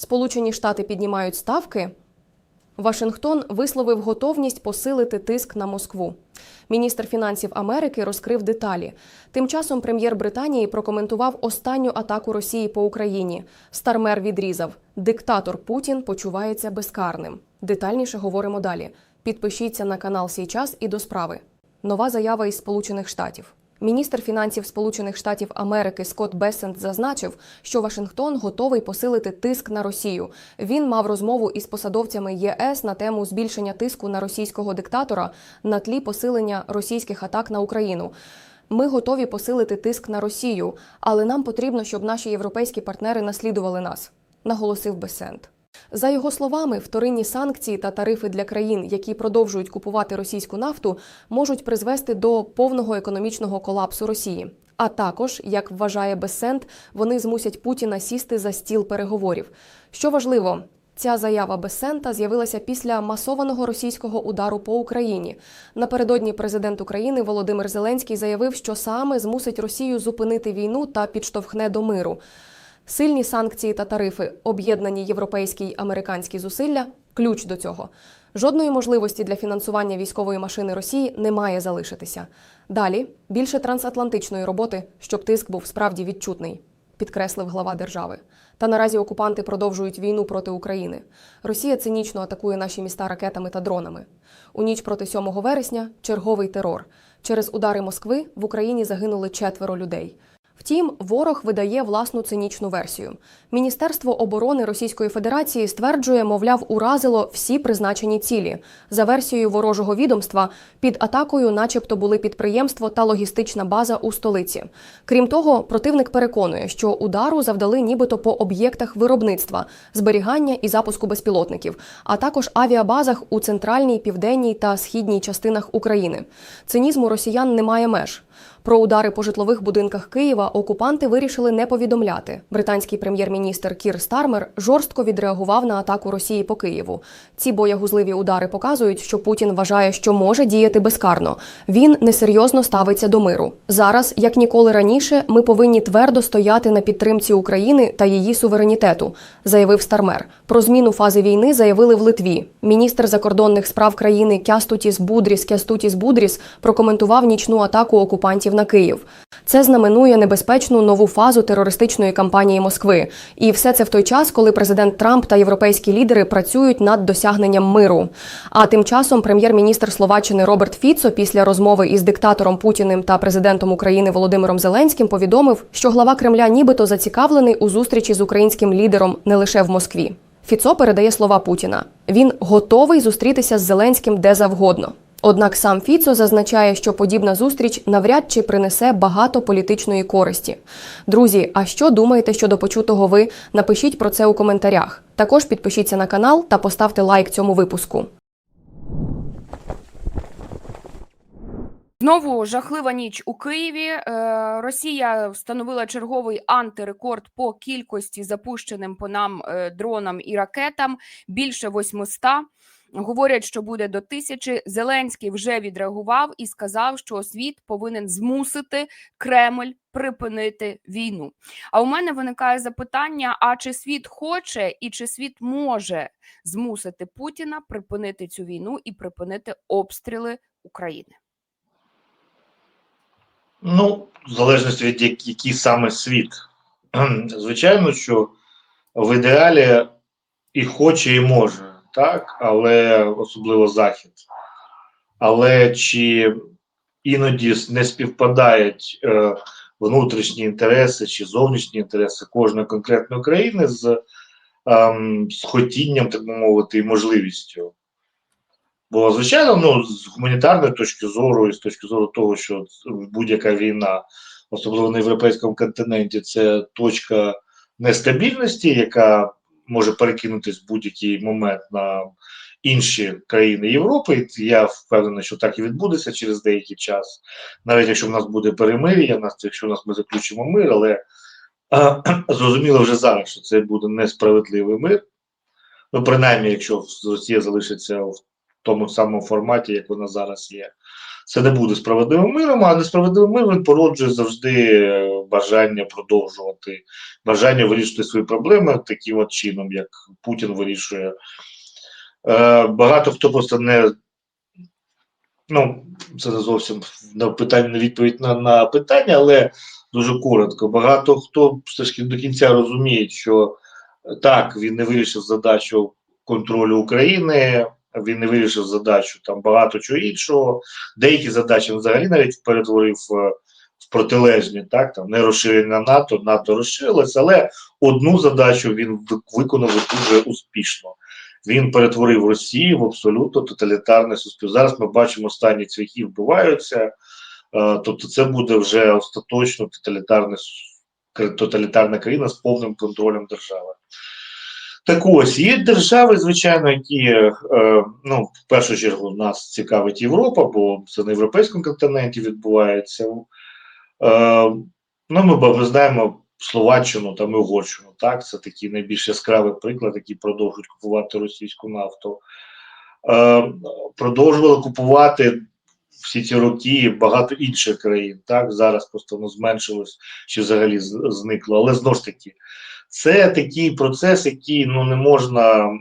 Сполучені Штати піднімають ставки. Вашингтон висловив готовність посилити тиск на Москву. Міністр фінансів Америки розкрив деталі. Тим часом прем'єр Британії прокоментував останню атаку Росії по Україні. Стармер відрізав: диктатор Путін почувається безкарним. Детальніше говоримо далі. Підпишіться на канал «Сій час» і до справи. Нова заява із Сполучених Штатів. Міністр фінансів Сполучених Штатів Америки Скотт Бесент зазначив, що Вашингтон готовий посилити тиск на Росію. Він мав розмову із посадовцями ЄС на тему збільшення тиску на російського диктатора на тлі посилення російських атак на Україну. Ми готові посилити тиск на Росію, але нам потрібно, щоб наші європейські партнери наслідували нас, наголосив Бесент. За його словами, вторинні санкції та тарифи для країн, які продовжують купувати російську нафту, можуть призвести до повного економічного колапсу Росії. А також, як вважає Бесент, вони змусять Путіна сісти за стіл переговорів. Що важливо, ця заява Бесента з'явилася після масованого російського удару по Україні. Напередодні президент України Володимир Зеленський заявив, що саме змусить Росію зупинити війну та підштовхне до миру. Сильні санкції та тарифи, об'єднані європейські й американські зусилля ключ до цього. Жодної можливості для фінансування військової машини Росії не має залишитися. Далі більше трансатлантичної роботи, щоб тиск був справді відчутний, підкреслив глава держави. Та наразі окупанти продовжують війну проти України. Росія цинічно атакує наші міста ракетами та дронами. У ніч проти 7 вересня черговий терор. Через удари Москви в Україні загинули четверо людей. Втім, ворог видає власну цинічну версію. Міністерство оборони Російської Федерації стверджує, мовляв, уразило всі призначені цілі. За версією ворожого відомства, під атакою, начебто, були підприємство та логістична база у столиці. Крім того, противник переконує, що удару завдали нібито по об'єктах виробництва, зберігання і запуску безпілотників, а також авіабазах у центральній, південній та східній частинах України. Цинізму росіян немає меж. Про удари по житлових будинках Києва окупанти вирішили не повідомляти. Британський прем'єр-міністр Кір Стармер жорстко відреагував на атаку Росії по Києву. Ці боягузливі удари показують, що Путін вважає, що може діяти безкарно. Він несерйозно ставиться до миру. Зараз, як ніколи раніше, ми повинні твердо стояти на підтримці України та її суверенітету, заявив Стармер. Про зміну фази війни заявили в Литві. Міністр закордонних справ країни Кястутіс Будріс Кястутіс Будріс прокоментував нічну атаку окупантів на Київ. Це знаменує небезпечну нову фазу терористичної кампанії Москви. І все це в той час, коли президент Трамп та європейські лідери працюють над досягненням миру. А тим часом прем'єр-міністр Словаччини Роберт Фіцо після розмови із диктатором Путіним та президентом України Володимиром Зеленським повідомив, що глава Кремля нібито зацікавлений у зустрічі з українським лідером не лише в Москві. Фіцо передає слова Путіна. Він готовий зустрітися з Зеленським де завгодно. Однак сам Фіцо зазначає, що подібна зустріч навряд чи принесе багато політичної користі. Друзі, а що думаєте щодо почутого ви? Напишіть про це у коментарях. Також підпишіться на канал та поставте лайк цьому випуску. Знову жахлива ніч у Києві. Е, Росія встановила черговий антирекорд по кількості запущеним по нам е, дронам і ракетам більше 800. Говорять, що буде до тисячі. Зеленський вже відреагував і сказав, що світ повинен змусити Кремль припинити війну. А у мене виникає запитання: а чи світ хоче і чи світ може змусити Путіна припинити цю війну і припинити обстріли України? Ну, в залежності від як- який саме світ. Звичайно, що в ідеалі і хоче, і може, так, але особливо Захід. Але чи іноді не співпадають е, внутрішні інтереси чи зовнішні інтереси кожної конкретної країни з, ем, з хотінням, так би мовити, і можливістю? Бо, звичайно, ну, з гуманітарної точки зору, і з точки зору того, що будь-яка війна, особливо на європейському континенті, це точка нестабільності, яка може перекинутись в будь-який момент на інші країни Європи. Я впевнений, що так і відбудеться через деякий час, навіть якщо в нас буде перемир'я, якщо в нас ми заключимо мир, але а, зрозуміло вже зараз, що це буде несправедливий мир. Ну, принаймні, якщо Росія залишиться в тому самому форматі, як вона зараз є. Це не буде справедливим миром, а несправедливий мир він породжує завжди е, бажання продовжувати, бажання вирішити свої проблеми таким от чином, як Путін вирішує. Е, багато хто просто не. Ну, це не зовсім на питання, на відповідь на, на питання, але дуже коротко. Багато хто все ж до кінця розуміє, що е, так, він не вирішив задачу контролю України, він не вирішив задачу там багато чого іншого. Деякі задачі він взагалі навіть перетворив е, в протилежні, так там не розширення НАТО, НАТО розширилося, але одну задачу він виконав дуже успішно. Він перетворив Росію в абсолютно тоталітарне суспільство. Зараз ми бачимо останні цвяхи вбиваються. Е, Тобто, це буде вже остаточно тоталітарне тоталітарна країна з повним контролем держави. Так ось є держави, звичайно, які е, ну, в першу чергу нас цікавить Європа, бо це на європейському континенті відбувається. Е, ну, ми, знаємо Словаччину та Угорщину. Так, це такий найбільш яскравий приклад, які продовжують купувати російську нафту. Е, продовжували купувати всі ці роки багато інших країн. Так, зараз просто воно зменшилось чи взагалі зникло. Але знову ж таки, це такий процес, який ну не можна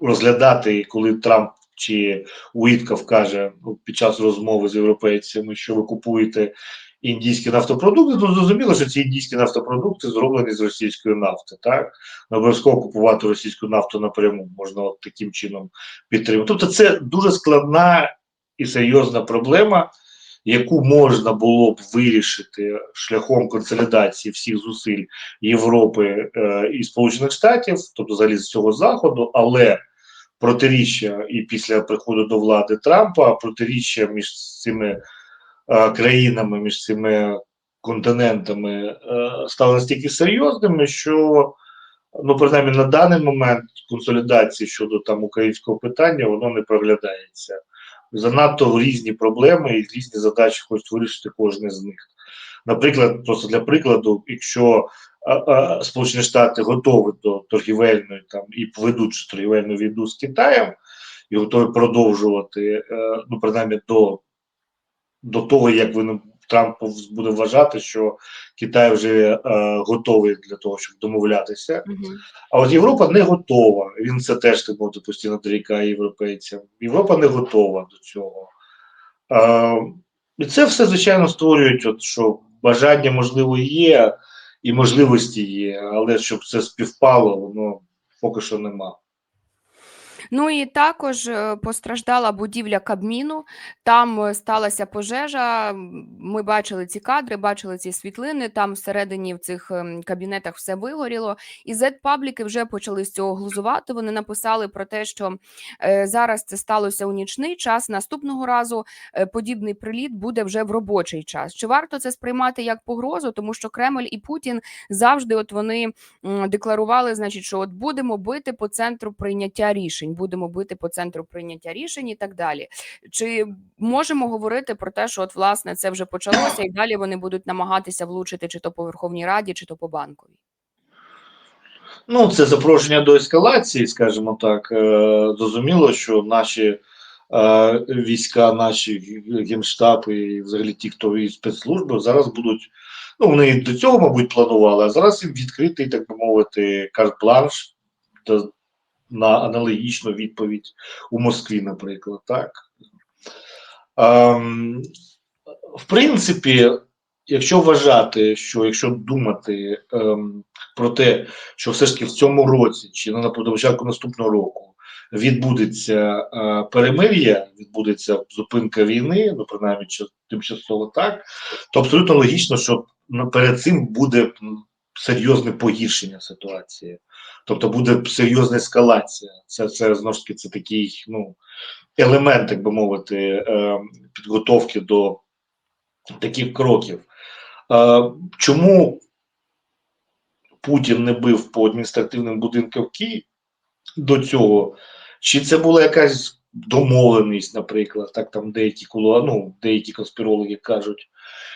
розглядати, коли Трамп чи Уітков каже ну, під час розмови з європейцями, що ви купуєте індійські нафтопродукти, то зрозуміло, що ці індійські нафтопродукти зроблені з російської нафти. Так обов'язково купувати російську нафту напряму, можна от таким чином підтримувати. Тобто, це дуже складна і серйозна проблема, яку можна було б вирішити шляхом консолідації всіх зусиль Європи е, і Сполучених Штатів, тобто взагалі з цього заходу, але протиріччя і після приходу до влади Трампа протиріччя між цими країнами, між цими континентами е, стали настільки серйозними, що ну принаймні на даний момент консолідації щодо там українського питання воно не проглядається. Занадто різні проблеми і різні задачі хочуть вирішити кожен з них. Наприклад, просто для прикладу, якщо а, Сполучені Штати готові до торгівельної там і ведуть торгівельну війну з Китаєм і готові продовжувати, е, ну принаймні до, до того, як він Трамп буде вважати, що Китай вже е, готовий для того, щоб домовлятися. Мгм. А от Європа не готова. Він це теж так мовити постійно дорікає європейцям. Європа не готова до цього. Е, і це все, звичайно, створюють, от, що бажання, можливо, є, і можливості є, але щоб це співпало, воно поки що нема. Ну і також е, постраждала будівля Кабміну. Там е, сталася пожежа. Ми бачили ці кадри, бачили ці світлини. Там всередині в цих ем, кабінетах все вигоріло. І Z-пабліки вже почали з цього глузувати. Вони написали про те, що е, зараз це сталося у нічний час. Наступного разу подібний приліт буде вже в робочий час. Чи варто це сприймати як погрозу? Тому що Кремль і Путін завжди от вони декларували, значить, що от будемо бити по центру прийняття рішень, будемо бити по центру прийняття рішень і так далі. Чи можемо говорити про те, що от власне це вже почалося, і далі вони будуть намагатися влучити чи то по Верховній Раді, чи то по банковій? Ну, це запрошення до ескалації, скажімо так. Е, Зрозуміло, що наші е, війська, наші генштаб і взагалі ті, хто і спецслужби, зараз будуть. Ну, вони до цього, мабуть, планували, а зараз їм відкритий, так би мовити, карт-бланш на аналогічну відповідь у Москві, наприклад. Так? Ем, в принципі, якщо вважати, що якщо думати ем, про те, що все ж таки в цьому році чи на початку наступного року відбудеться е, перемир'я, відбудеться зупинка війни, ну принаймні тимчасово так, то абсолютно логічно, що перед цим буде серйозне погіршення ситуації, тобто буде серйозна ескалація. Це, це знову ж таки це такий ну, елемент, так би мовити, е, підготовки до таких кроків. Е, чому Путін не бив по адміністративним будинкам Києві до цього, чи це була якась домовленість, наприклад, так там деякі кулуа, ну, деякі конспірологи кажуть,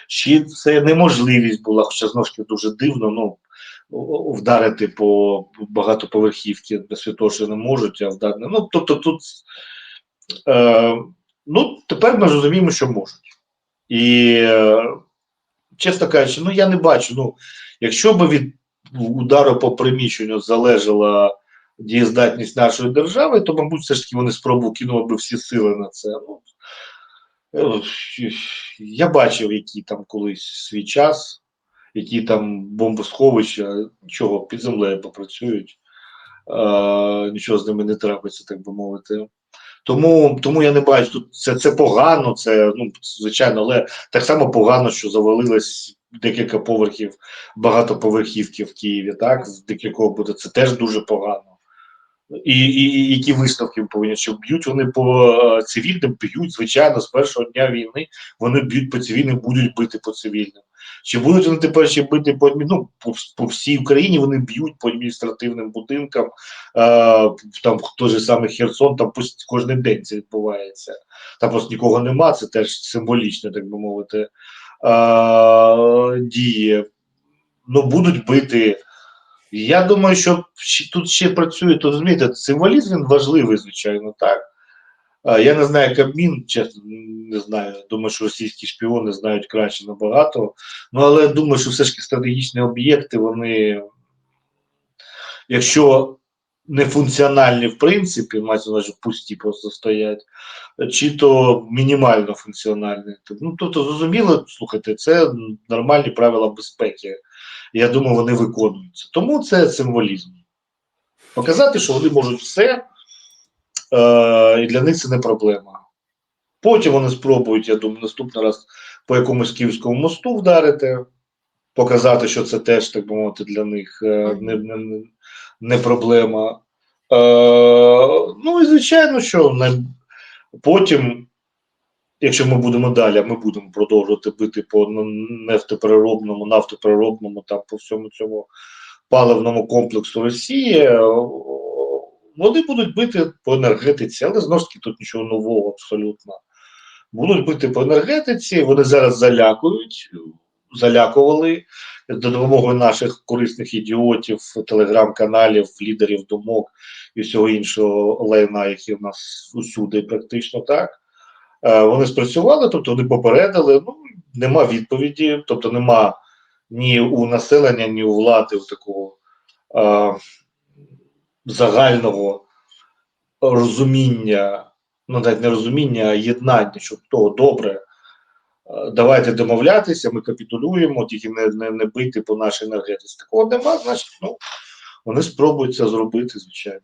чи це неможливість була, хоча знову ж таки дуже дивно, ну вдарити по багатоповерхівці без того, не можуть, а вдарити. Ну, тобто тут е, ну, тепер ми розуміємо, що можуть. І, е, чесно кажучи, ну я не бачу. Ну, якщо б від удару по приміщенню залежала дієздатність нашої держави, то, мабуть, все ж таки вони спробували кинули би всі сили на це. Ну, е, я бачив, які там колись свій час, які там бомбосховища, нічого під землею попрацюють, е, нічого з ними не трапиться, так би мовити. Тому, тому я не бачу, тут це, це погано, це ну, звичайно, але так само погано, що завалилось декілька поверхів багатоповерхівки в Києві, так, з декількох буде, це теж дуже погано. І, і, які висновки повинні, що б'ють вони по е, цивільним, б'ють, звичайно, з першого дня війни вони б'ють по цивільним, будуть бити по цивільним. Чи будуть вони тепер ще бити по ну, по, по всій Україні, вони б'ють по адміністративним будинкам, е, там той же самий Херсон, там кожен день це відбувається. Там просто нікого нема, це теж символічно, так би мовити, е, діє. Ну, будуть бити. Я думаю, що тут ще працює, то розумієте, символізм він важливий, звичайно, так. Я не знаю, Кабмін, чесно, не знаю. Думаю, що російські шпіони знають краще набагато. Ну, але думаю, що все ж таки стратегічні об'єкти, вони, якщо не функціональні в принципі, мається на пусті просто стоять, чи то мінімально функціональні. Ну, тобто, зрозуміло, слухайте, це нормальні правила безпеки. Я думаю, вони виконуються. Тому це символізм. Показати, що вони можуть все, е, і для них це не проблема. Потім вони спробують, я думаю, наступний раз по якомусь київському мосту вдарити, показати, що це теж, так би мовити, для них е, не, не, не- не проблема. Е, ну і звичайно, що на, потім, якщо ми будемо далі, ми будемо продовжувати бити по нефтепереробному, нафтопереробному, там по всьому цьому паливному комплексу Росії, е, вони будуть бити по енергетиці, але знову ж таки тут нічого нового абсолютно. Будуть бити по енергетиці, вони зараз залякують, залякували за допомогою наших корисних ідіотів, телеграм-каналів, лідерів думок і всього іншого лайна, які в нас усюди практично так. Е, Вони спрацювали, тобто вони попередили, ну нема відповіді, тобто нема ні у населення, ні у влади у такого е, загального розуміння, ну навіть не розуміння, а єднання, що того добре. е, Давайте домовлятися, ми капітулюємо, тільки не, не, не бити по нашій енергетиці. Такого нема, значить, ну вони спробують це зробити, звичайно.